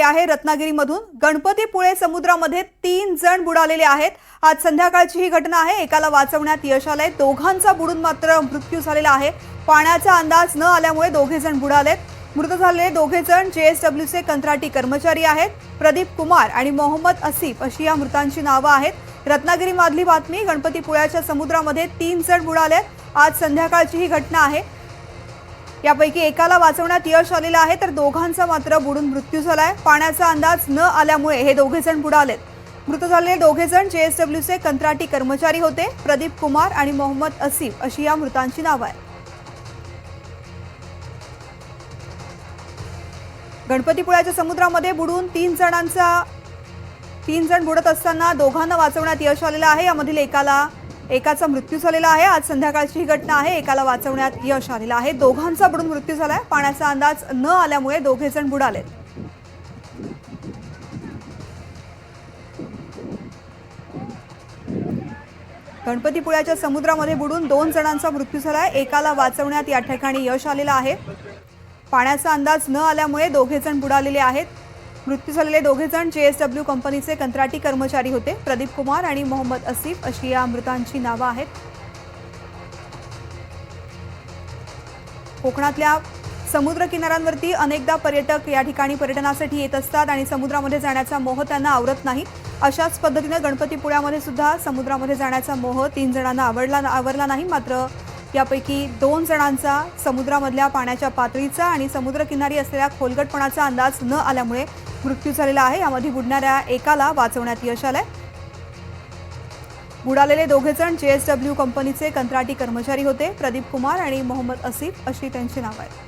आहे रत्नागिरीमधून. गणपतीपुळे समुद्रामध्ये तीन जण बुडालेले आहेत. आज संध्याकाळची ही घटना आहे. एकाला वाचवण्यात यश आलंय. दोघांचा बुडून मात्र मृत्यू झालेला आहे. पाण्याचा अंदाज न आल्यामुळे दोघे जण बुडालेत. मृत झालेले दोघे जण जेएसडब्ल्यूचे कंत्राटी कर्मचारी आहेत. प्रदीप कुमार आणि मोहम्मद असिफ अशी या मृतांची नावं आहेत. रत्नागिरीमधली बातमी गणपतीपुळ्याच्या समुद्रामध्ये तीन जण बुडालेत. आज संध्याकाळची ही घटना आहे. यापैकी एकाला वाचवण्यात यश आलेलं आहे तर दोघांचा मात्र बुडून मृत्यू झालाय. पाण्याचा अंदाज न आल्यामुळे हे दोघे जण बुडालेत मृत झालेले दोघे जण जेएसडब्ल्यूचे कंत्राटी कर्मचारी होते. प्रदीप कुमार आणि मोहम्मद असीफ अशी या मृतांची नावं आहेत. गणपतीपुळ्याच्या समुद्रामध्ये बुडून तीन जणांचा तीन जण बुडत असताना दोघांना वाचवण्यात यश आलेलं आहे. यामधील एकाला एकाचा मृत्यू झालेला आहे. आज संध्याकाळची ही घटना आहे. एकाला वाचवण्यात यश आलेलं आहे. दोघांचा बुडून मृत्यू झालाय. पाण्याचा अंदाज न आल्यामुळे दोघे जण बुडालेत गणपतीपुळ्याच्या समुद्रामध्ये बुडून दोन जणांचा मृत्यू झालाय. एकाला वाचवण्यात या ठिकाणी यश आलेलं आहे. पाण्याचा अंदाज न आल्यामुळे दोघे जण बुडालेले आहेत. मृत्यू झालेले दोघे जण जेएसडब्ल्यू कंपनीचे कंत्राटी कर्मचारी होते. प्रदीप कुमार आणि मोहम्मद असिफ अशी या मृतांची नावं आहेत. कोकणातल्या समुद्र किनाऱ्यांवरती अनेकदा पर्यटक या ठिकाणी पर्यटनासाठी येत असतात आणि समुद्रामध्ये जाण्याचा मोह त्यांना आवरत नाही. अशाच पद्धतीनं गणपतीपुळ्यामध्ये सुद्धा समुद्रामध्ये जाण्याचा मोह तीन जणांना आवडला आवरला नाही. मात्र यापैकी दोन जणांचा समुद्रामधल्या पाण्याच्या पातळीचा आणि समुद्रकिनारी असलेल्या खोलगटपणाचा अंदाज न आल्यामुळे मृत्यू झालेला आहे. यामध्ये बुडणाऱ्या एकाला वाचवण्यात यश आलंय. बुडालेले दोघे जण जेएसडब्ल्यू कंपनीचे कंत्राटी कर्मचारी होते. प्रदीप कुमार आणि मोहम्मद असिफ अशी त्यांची नावं आहेत.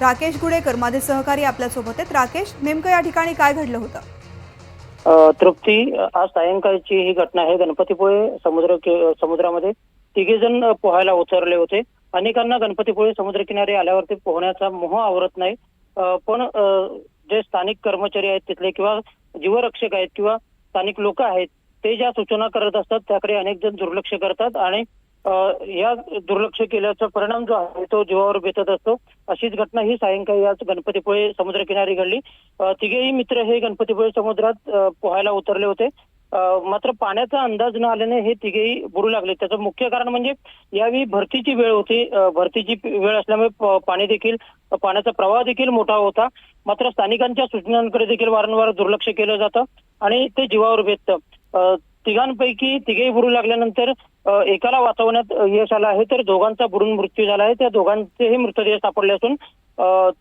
राकेश गुडेकर माझे सहकारी आपल्यासोबत आहेत. राकेश नेमकं या ठिकाणी काय घडलं होतं? तृप्ती आज सायंकाळची ही घटना आहे. गणपतीपुळे समुद्र समुद्रामध्ये तिघे जण पोहायला उतरले होते. अनेकांना गणपतीपुळे समुद्रकिनारी आल्यावरती पोहण्याचा मोह आवरत नाही. पण जे स्थानिक कर्मचारी आहेत तिथले किंवा जीवरक्षक आहेत किंवा स्थानिक लोक आहेत ते ज्या सूचना करत असतात त्याकडे अनेक जण दुर्लक्ष करतात आणि या दुर्लक्ष केल्याचा परिणाम जो आहे तो जीवावर बेतत असतो. अशीच घटना ही सायंकाळी आज गणपतीपुळे समुद्रकिनारी घडली. तिघेही मित्र हे गणपतीपुळे समुद्रात पोहायला उतरले होते. मात्र पाण्याचा अंदाज न आल्याने हे तिघेही बुडू लागले. त्याचं मुख्य कारण म्हणजे यावेळी भरतीची वेळ होती. भरतीची वेळ असल्यामुळे पाणी देखील पाण्याचा प्रवाह देखील मोठा होता. मात्र स्थानिकांच्या सूचनांकडे देखील वारंवार दुर्लक्ष केलं जातं आणि ते जीवावर अ, तिघांपैकी तिघेही बुडू लागल्यानंतर एकाला वाचवण्यात यश आलं आहे तर दोघांचा बुडून मृत्यू झाला आहे. त्या दोघांचेही मृतदेह सापडले असून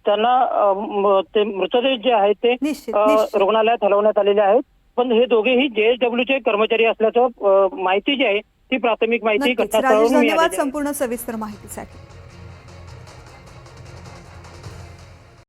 त्यांना ते मृतदेह जे आहेत ते रुग्णालयात हलवण्यात आलेले आहेत. पण हे दोघेही जेएसडब्ल्यूचे कर्मचारी असल्याचं माहिती जी आहे ती प्राथमिक माहिती. संपूर्ण सविस्तर माहितीसाठी.